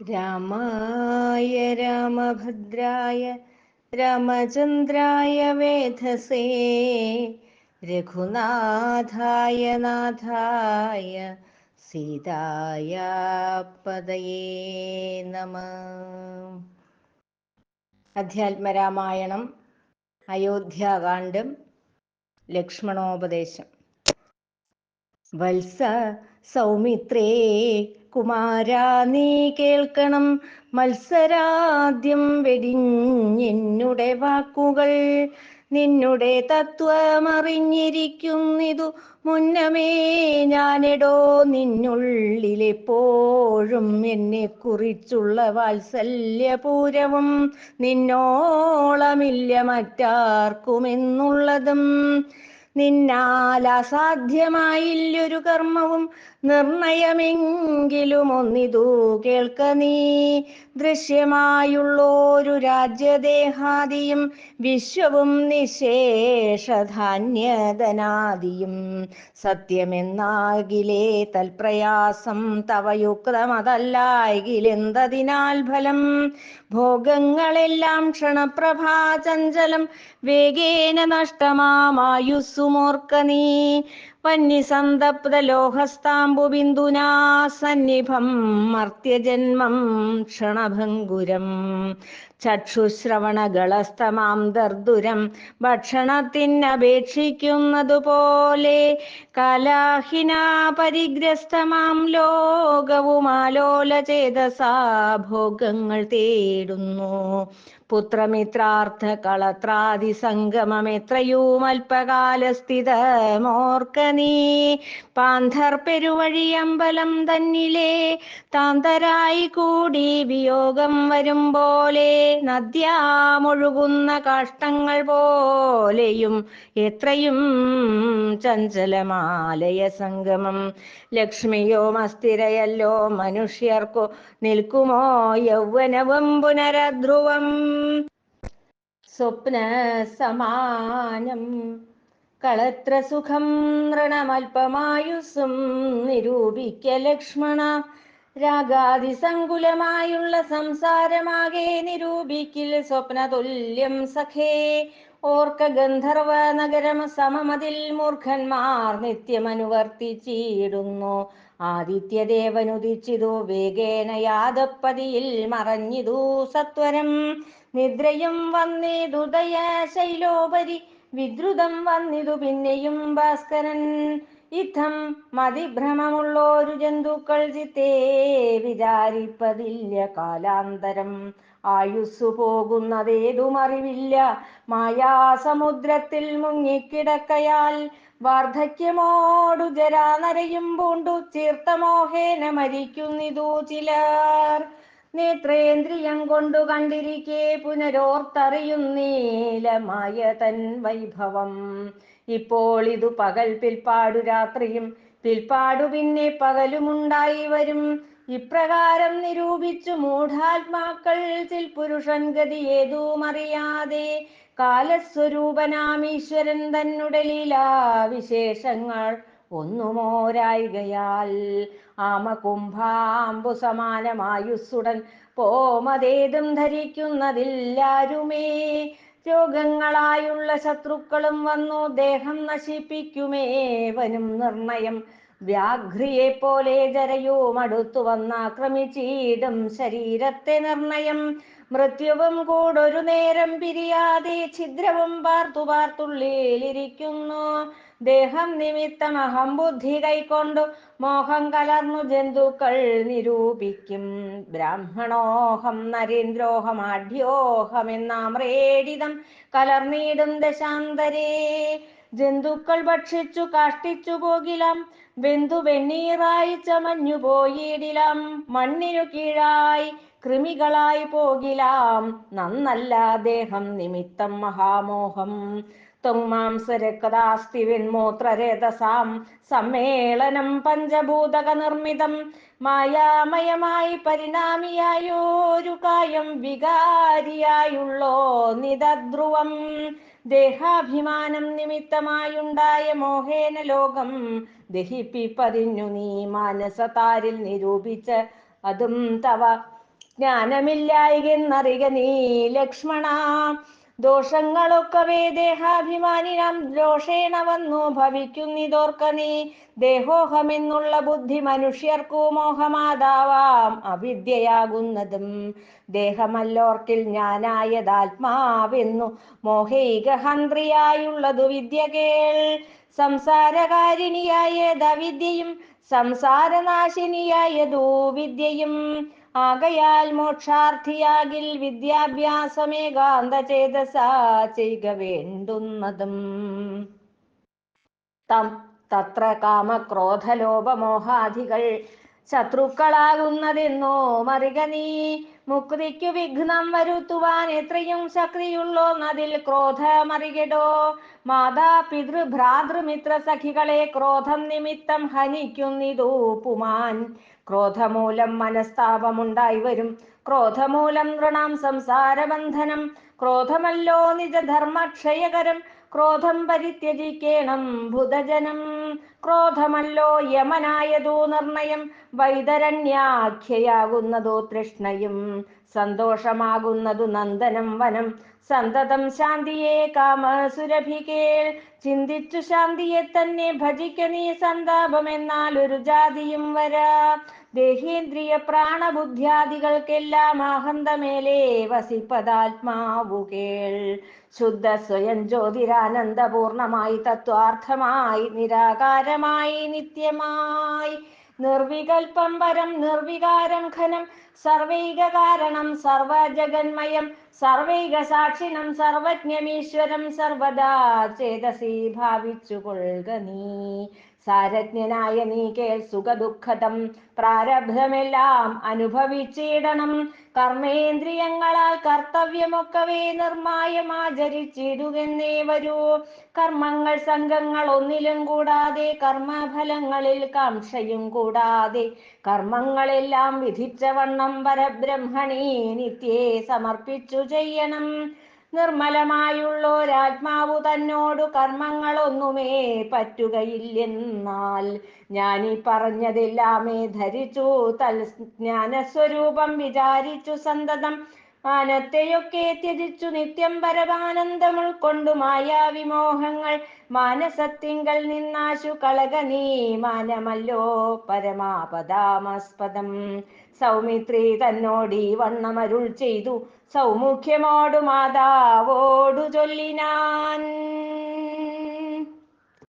രാമായ രാമഭദ്രായ രാമചന്ദ്രായ വേധസേ രഘുനാഥായ നാഥായ സീതായ പദയേ നമ. അധ്യാത്മരാമായണം അയോധ്യാകാന്ഡം ലക്ഷ്മണോപദേശം. വത്സ സൗമിത്രേ കുമാരാ നീ കേൾക്കണം. മത്സരാദ്യം വെടിഞ്ഞെന്നുടെ വാക്കുകൾ. നിന്നുടെ തത്വമറിഞ്ഞിരിക്കുന്നിതു മുന്നമേ ഞാനെടോ നിന്നുള്ളിലെപ്പോഴും എന്നെ കുറിച്ചുള്ള വാത്സല്യപൂരവും നിന്നോളമില്ല മറ്റാർക്കുമെന്നുള്ളതും. നിന്നാൽ അസാധ്യമായില്ലൊരു കർമ്മവും നിർണയമെങ്കിലും ഒന്നിതു കേൾക്ക നീ ദൃശ്യമായുള്ളൊരു രാജ്യദേഹാദിയും വിശ്വവും നിശേഷധാന്യതനാദിയും. സത്യമെന്നാകിലേ തൽപ്രയാസം തവയുക്തമതല്ലായകിലെന്തതിനാൽ ഫലം? ഭോഗങ്ങളെല്ലാം ക്ഷണപ്രഭാചഞ്ചലം വേഗേന നഷ്ടമാമായുസ്സുമോർക്ക നീ വന്യസന്തപ്ത ലോഹസ്താംബുബിന്ദുനാ സന്നിഭം മർത്യജന്മം ക്ഷണഭംഗുരം ചക്ഷുശ്രവണകളസ്തമാം ദർദുരം ഭക്ഷണത്തിനപേക്ഷിക്കുന്നതുപോലെ കലാഹിനാ പരിഗ്രസ്തമാം ലോകവുമാലോല ചെയ്ത ഭോഗങ്ങൾ തേടുന്നു. പുത്രമിത്രാർത്ഥ കളത്രാദി സംഗമം എത്രയും അല്പകാലസ്ഥിതമോർക്കനീ പാന്ധർ പെരുവഴിയമ്പലം തന്നിലെ താന്തരായി കൂടി വിയോഗം വരും പോലെ നദ്യാമൊഴുകുന്ന കാഷ്ടങ്ങൾ പോലെയും എത്രയും ചഞ്ചലമാലയ സംഗമം. ലക്ഷ്മിയോ മസ്ഥിരയല്ലോ മനുഷ്യർക്കു നിൽക്കുമോ യൗവനവും പുനരധ്രുവം. സ്വപ്ന സമാനം കളത്ര സുഖം ഋണമൽപമായുസും നിരൂപിക്ക ലക്ഷ്മണ. രാഗാതിസങ്കുലമായുള്ള സംസാരമാകെ നിരൂപിക്കിൽ സ്വപ്നതുല്യം സഖേ. ഓർക്ക ഗന്ധർവ നഗരം സമമതിൽ മൂർഖന്മാർ നിത്യമനുവർത്തിച്ചിടുന്നു. ആദിത്യദേവനുദിച്ചിതു വേഗേന യാദപ്പതിയിൽ മറഞ്ഞിതു സത്വരം. നിദ്രയും വന്നിതുദയ ശൈലോപരി വിദ്രുതം വന്നിതു പിന്നെയും ഭാസ്കരൻ. ഇത്തം മതിഭ്രമമുള്ളോരു ജന്തുക്കൾ ചിത്തേ വിചാരിപ്പതില്ല കാലാന്തരം. ആയുസ്സു പോകുന്നതേതുമറിവില്ല. മായാസമുദ്രത്തിൽ മുങ്ങിക്കിടക്കയാൽ വാർദ്ധക്യമോടു ജരാനരയും പൂണ്ടു ചീർത്തമോഹേന മരിക്കുന്നിതു ചിലർ. നേത്രേന്ദ്രിയം കൊണ്ടു കണ്ടിരിക്കെ പുനരോർത്തറിയുന്നീലമായ തൻ വൈഭവം. ഇപ്പോൾ ഇതു പകൽ പിൽപ്പാടു രാത്രിയും പിൽപ്പാടു പിന്നെ പകലുമുണ്ടായി വരും. ഇപ്രകാരം നിരൂപിച്ചു മൂഢാത്മാക്കൾ ചിൽ പുരുഷൻ ഗതി ഏതുമറിയാതെ. കാലസ്വരൂപനാമീശ്വരൻ തന്നുടെ ലീലാവിശേഷങ്ങൾ ഒന്നുമോരായികയാൽ. ആമകുംഭാമ്പു സമാനമായുസ്സുടൻ പോമതേതും ധരിക്കുന്നതില്ലാരുമേ. രോഗങ്ങളായുള്ള ശത്രുക്കളും വന്നു. ദേഹം നശിപ്പിക്കുമേവനും നിർണയം. വ്യാഘ്രിയെ പോലെ ജരയും അടുത്തു വന്നാക്രമിച്ചീടും ശരീരത്തെ നിർണയം. മൃത്യുവും കൂടൊരു നേരം പിരിയാതെ ഛിദ്രവും പാർത്തു പാർത്തുള്ളിലിരിക്കുന്നു. ദേഹം നിമിത്തം അഹം ബുദ്ധി കൈക്കൊണ്ടു മോഹം കലർന്നു ജന്തുക്കൾ നിരൂപിക്കും. ബ്രാഹ്മണോഹം നരേന്ദ്രോഹം ആഢ്യോഹം റേഡിതം കലർന്നിടും ദശാന്തരേ. ജന്തുക്കൾ ഭക്ഷിച്ചു കാഷ്ടിച്ചു പോകിലാം വെന്തു വെണ്ണീറായി ചമഞ്ഞു പോയിടിലാം. മണ്ണിനു കീഴായി കൃമികളായി പോകിലാം നന്നല്ല ദേഹം നിമിത്തം മഹാമോഹം. ത്വങ്മാംസരക്താസ്തി വെൺമൂത്രരേതസാം സമ്മേളനം പഞ്ചഭൂതക നിർമ്മിതം മായാമയമായി പരിണാമിയായോരു കായം വികാരിയായുള്ളോ നിതധ്രുവം. ദേഹാഭിമാനം നിമിത്തമായുണ്ടായ മോഹേന ലോകം ദഹിപ്പിപ്പതിഞ്ഞു നീ മാനസതാരിൽ നിരൂപിച്ച് അതും തവ. ജ്ഞാനമില്ലായികെന്നറിക നീ ലക്ഷ്മണ. ദോഷങ്ങളൊക്കവേ ദേഹാഭിമാനിനാം ദോഷേണ വന്നു ഭവിക്കുന്നിതോർക്ക നീ. ദേഹോഹമെന്നുള്ള ബുദ്ധി മനുഷ്യർക്കു മോഹമാതാവാം. അവിദ്യയാകുന്നതും ദേഹമല്ലോർക്കിൽ ഞാനായതാത്മാവെന്നു മോഹൈകഹന്ത്രിയായുള്ളതു വിദ്യ കേൾ. സംസാരകാരിണിയായ ദവിദ്യയും സംസാരനാശിനിയായ വിദ്യയും ആകയാൽ മോക്ഷാർത്ഥിയാകിൽ വിദ്യാഭ്യാസമേകാന്ത ചേതസാ ചെയ്യുക വേണ്ടുന്നതും. തം തത്ര കാമക്രോധലോപമോഹാദികൾ ശത്രുക്കളാകുന്നതെന്നോ? മറിക നീ മുക്തിക്കു വിഘ്നം വരുത്തുവാൻ എത്രയും ശക്തിയുള്ളോ നതിൽ ക്രോധ മറികടോ മാതാ പിതൃ ഭ്രാതൃമിത്ര സഖികളെ ക്രോധം നിമിത്തം ഹനിക്കുന്നിതൂ പുമാൻ. ക്രോധമൂലം മനസ്താപമുണ്ടായി വരും. ക്രോധമൂലം നൃണാം സംസാരബന്ധനം. ക്രോധമല്ലോ നിജധർമ്മക്ഷയകരം. ക്രോധം പരിത്യജിക്കേണം ഭുതജനം. ക്രോധമല്ലോ യമനായതോ നിർണയം. വൈതരണ്യാഖ്യയാകുന്നതോ തൃഷ്ണയും. സന്തോഷമാകുന്നതു നന്ദനം വനം. സന്തതം ശാന്തിയെ കാമസുരഭികേൾ ചിന്തിച്ചു ശാന്തിയെ തന്നെ ഭജിക്ക നീ സന്താപമെന്നാൽ ഒരു ജാതിയും വരാ. ദേഹേന്ദ്രിയ പ്രാണബുദ്ധ്യാദികൾക്കെല്ലാം ആഹന്തമേലേ വസിപ്പതാത്മാവു കേൾ. ശുദ്ധ സ്വയം ജ്യോതിരാനന്ദപൂർണമായി തത്വാർത്ഥമായി നിരാകാരമായി നിത്യമായി നിർവികൽപ്പം പരം നിർവികാരം ഘനം സർവൈക കാരണം സർവജഗന്മയം. സർവൈക സാക്ഷിണം സർവജ്ഞമീശ്വരം. സർവദാ ചേതസി ഭാവിച്ചു കൊള്ളുക നീ. സാരജ്ഞനായ നീ കേൾ സുഖദുഃഖതം പ്രാരബ്ധമെല്ലാം അനുഭവിച്ചിടണം. കർമ്മേന്ദ്രിയങ്ങളാൽ കർത്തവ്യമൊക്കവേ നിർമായമാചരിച്ചിടുകെന്നേ വരൂ. കർമ്മങ്ങൾ സംഘങ്ങൾ ഒന്നിലും കൂടാതെ കർമ്മഫലങ്ങളിൽ കാംക്ഷയും കൂടാതെ കർമ്മങ്ങളെല്ലാം വിധിച്ച വണ്ണം പരബ്രഹ്മണി നിത്യേ സമർപ്പിച്ചു ചെയ്യണം. നിർമ്മലമായുള്ളോരാത്മാവു തന്നോടു കർമ്മങ്ങളൊന്നുമേ പറ്റുകയില്ലെന്നാൽ ഞാനീ പറഞ്ഞതെല്ലാമേ ധരിച്ചു തൽ ജ്ഞാനസ്വരൂപം വിചാരിച്ചു സന്തതം മാനത്തെയൊക്കെ ത്യജിച്ചു നിത്യം പരമാനന്ദം ഉൾക്കൊണ്ടു മായാവിമോഹങ്ങൾ. മാനസത്തിങ്കൽ നിന്നാശു കളക നീ മാനമല്ലോ പരമാപദാമസ്പദം. സൗമിത്രി തന്നോടി വണ്ണമരുൾ ചെയ്തു. സൗമുഖ്യമോടു മാതാവോടു ചൊല്ലിനാൻ.